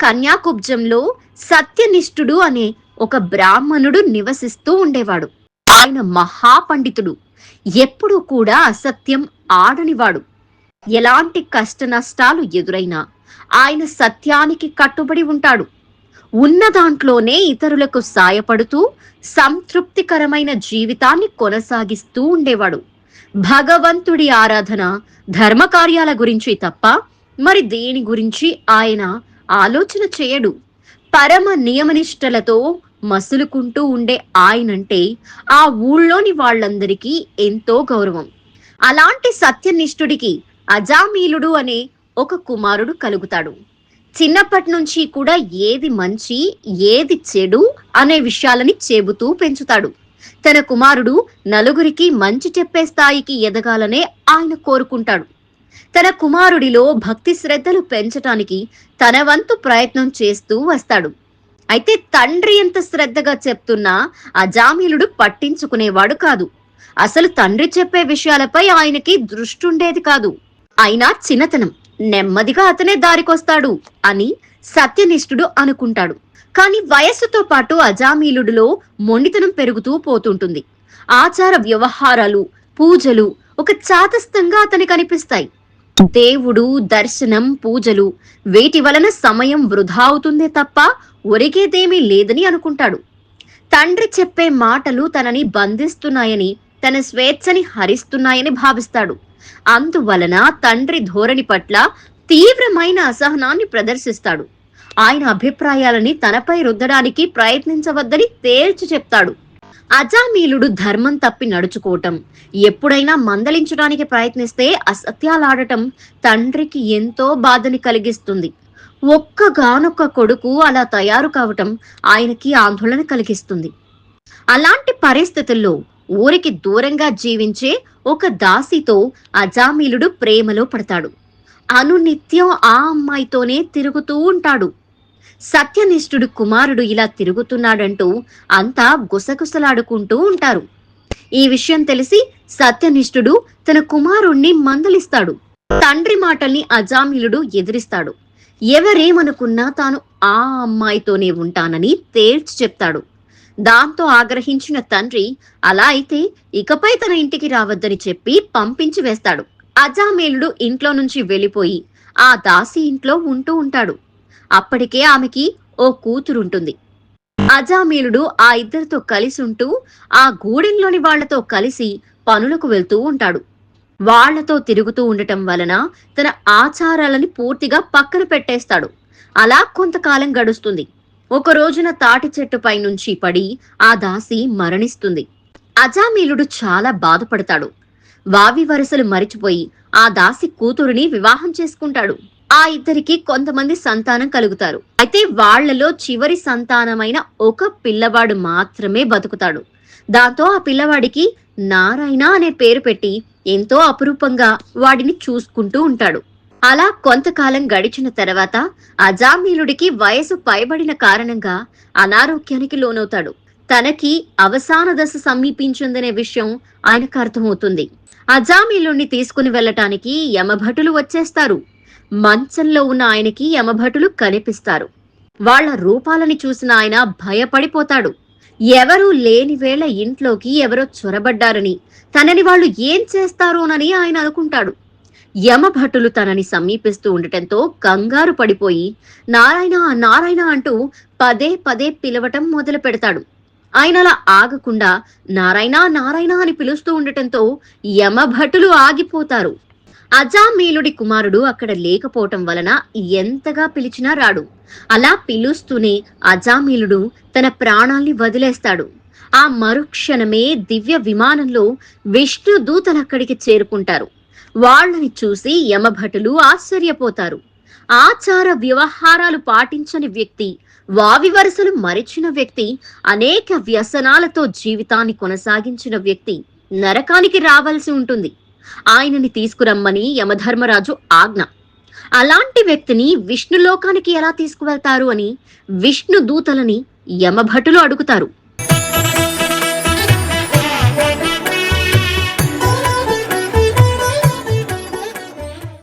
కన్యాకుబ్జంలో సత్యనిష్ఠుడు అనే ఒక బ్రాహ్మణుడు నివసిస్తూ ఉండేవాడు. ఆయన మహాపండితుడు. ఎప్పుడూ కూడా అసత్యం ఆడనివాడు. ఎలాంటి కష్ట నష్టాలు ఎదురైనా ఆయన సత్యానికి కట్టుబడి ఉంటాడు. ఉన్న దాంట్లోనే ఇతరులకు సాయపడుతూ సంతృప్తికరమైన జీవితాన్ని కొనసాగిస్తూ ఉండేవాడు. భగవంతుడి ఆరాధన ధర్మ కార్యాల గురించి తప్ప మరి దేని గురించి ఆయన ఆలోచన చేయడు. పరమ నియమనిష్టలతో మసులుకుంటూ ఉండే ఆయనంటే ఆ ఊళ్ళోని వాళ్ళందరికీ ఎంతో గౌరవం. అలాంటి సత్యనిష్ఠుడికి అజామీలుడు అనే ఒక కుమారుడు కలుగుతాడు. చిన్నప్పటి నుంచి కూడా ఏది మంచి ఏది చెడు అనే విషయాలని చెబుతూ పెంచుతాడు. తన కుమారుడు నలుగురికి మంచి చెప్పే స్థాయికి ఎదగాలనే ఆయన కోరుకుంటాడు. తన కుమారుడిలో భక్తి శ్రద్ధలు పెంచటానికి తన వంతు ప్రయత్నం చేస్తూ వస్తాడు. అయితే తండ్రి ఎంత శ్రద్ధగా చెప్తున్నా అజామీలుడు పట్టించుకునేవాడు కాదు. అసలు తండ్రి చెప్పే విషయాలపై ఆయనకి దృష్టి ఉండేది కాదు. అయినా చిన్నతనం నెమ్మదిగా అతనే దారికొస్తాడు అని సత్యనిష్ఠుడు అనుకుంటాడు. కాని వయస్సుతో పాటు అజామీలుడిలో మొండితనం పెరుగుతూ పోతుంటుంది. ఆచార వ్యవహారాలు పూజలు ఒక చాతస్థంగా అతనికి కనిపిస్తాయి దేవుడు దర్శనం పూజలు. వీటి వలన సమయం వృధా అవుతుందే తప్ప ఒరిగేదేమీ లేదని అనుకుంటాడు. తండ్రి చెప్పే మాటలు తనని బంధిస్తున్నాయని తన స్వేచ్ఛని హరిస్తున్నాయని భావిస్తాడు. అందువలన తండ్రి ధోరణి పట్ల తీవ్రమైన అసహనాన్ని ప్రదర్శిస్తాడు. ఆయన అభిప్రాయాలని తనపై రుద్దడానికి ప్రయత్నించవద్దని తేల్చి చెప్తాడు. అజామీలుడు ధర్మం తప్పి నడుచుకోవటం. ఎప్పుడైనా మందలించడానికి ప్రయత్నిస్తే అసత్యాలాడటం తండ్రికి ఎంతో బాధని కలిగిస్తుంది. ఒక్కగానొక్క కొడుకు అలా తయారు కావటం ఆయనకి ఆందోళన కలిగిస్తుంది. అలాంటి పరిస్థితుల్లో ఊరికి దూరంగా జీవించే ఒక దాసితో అజామీలుడు ప్రేమలో పడతాడు. అనునిత్యం ఆ అమ్మాయితోనే తిరుగుతూ ఉంటాడు. సత్యనిష్ఠుడు కుమారుడు ఇలా తిరుగుతున్నాడంటూ అంతా గుసగుసలాడుకుంటూ ఉంటారు. ఈ విషయం తెలిసి సత్యనిష్ఠుడు తన కుమారుణ్ణి మందలిస్తాడు. తండ్రి మాటల్ని అజామిలుడు ఎదిరిస్తాడు. ఎవరేమనుకున్నా తాను ఆ అమ్మాయితోనే ఉంటానని తేల్చి చెప్తాడు. దాంతో ఆగ్రహించిన తండ్రి అలా అయితే ఇకపై తన ఇంటికి రావద్దని చెప్పి పంపించి వేస్తాడు. అజామేలుడు ఇంట్లో నుంచి వెళ్ళిపోయి ఆ దాసి ఇంట్లో ఉంటూ ఉంటాడు. అప్పటికే ఆమెకి ఓ కూతురుంటుంది. అజామీలుడు ఆ ఇద్దరితో కలిసి ఉంటూ ఆ గూడెంలోని వాళ్ళతో కలిసి పనులకు వెళ్తూ ఉంటాడు. వాళ్ళతో తిరుగుతూ ఉండటం వలన తన ఆచారాలని పూర్తిగా పక్కన పెట్టేస్తాడు. అలా కొంతకాలం గడుస్తుంది. ఒక రోజున తాటి చెట్టుపై నుంచి పడి ఆ దాసి మరణిస్తుంది. అజామీలుడు చాలా బాధపడతాడు. వావి వరసలు మరిచిపోయి ఆ దాసి కూతురుని వివాహం చేసుకుంటాడు. ఆ ఇద్దరికి కొంతమంది సంతానం కలుగుతారు. అయితే వాళ్ళలో చివరి సంతానమైన ఒక పిల్లవాడు మాత్రమే బతుకుతాడు. దాంతో ఆ పిల్లవాడికి నారాయణ అనే పేరు పెట్టి ఎంతో అపురూపంగా వాడిని చూసుకుంటూ ఉంటాడు. అలా కొంతకాలం గడిచిన తర్వాత అజామీలుడికి వయసు పైబడిన కారణంగా అనారోగ్యానికి లోనవుతాడు. తనకి అవసాన దశ సమీపించిందనే విషయం ఆయనకు అర్థమవుతుంది. అజామీలుణ్ణి తీసుకుని వెళ్ళటానికి యమభటులు వచ్చేస్తారు. మంచంలో ఉన్న ఆయనకి యమభటులు కనిపిస్తారు. వాళ్ళ రూపాలని చూసిన ఆయన భయపడిపోతాడు. ఎవరూ లేని వేళ ఇంట్లోకి ఎవరో చొరబడ్డారని తనని వాళ్ళు ఏం చేస్తారోనని ఆయన అనుకుంటాడు. యమభటులు తనని సమీపిస్తూ ఉండటంతో కంగారు పడిపోయి నారాయణ నారాయణ అంటూ పదే పదే పిలవటం మొదలు పెడతాడు. ఆయన అలా ఆగకుండా నారాయణ నారాయణ అని పిలుస్తూ ఉండటంతో యమభటులు ఆగిపోతారు. అజామీలుడి కుమారుడు అక్కడ లేకపోవటం వలన ఎంతగా పిలిచినా రాడు. అలా పిలుస్తూనే అజామీలుడు తన ప్రాణాల్ని వదిలేస్తాడు. ఆ మరుక్షణమే దివ్య విమానంలో విష్ణు దూతలు అక్కడికి చేరుకుంటారు. వాళ్ళని చూసి యమభటులు ఆశ్చర్యపోతారు. ఆచార వ్యవహారాలు పాటించని వ్యక్తి వావి వరుసలు మరిచిన వ్యక్తి అనేక వ్యసనాలతో జీవితాన్ని కొనసాగించిన వ్యక్తి నరకానికి రావాల్సి ఉంటుంది. ఆయనని తీసుకురమ్మని యమధర్మరాజు ఆజ్ఞ. అలాంటి వ్యక్తిని విష్ణులోకానికి ఎలా తీసుకువెళ్తారు అని విష్ణు దూతలని యమభటులు అడుగుతారు.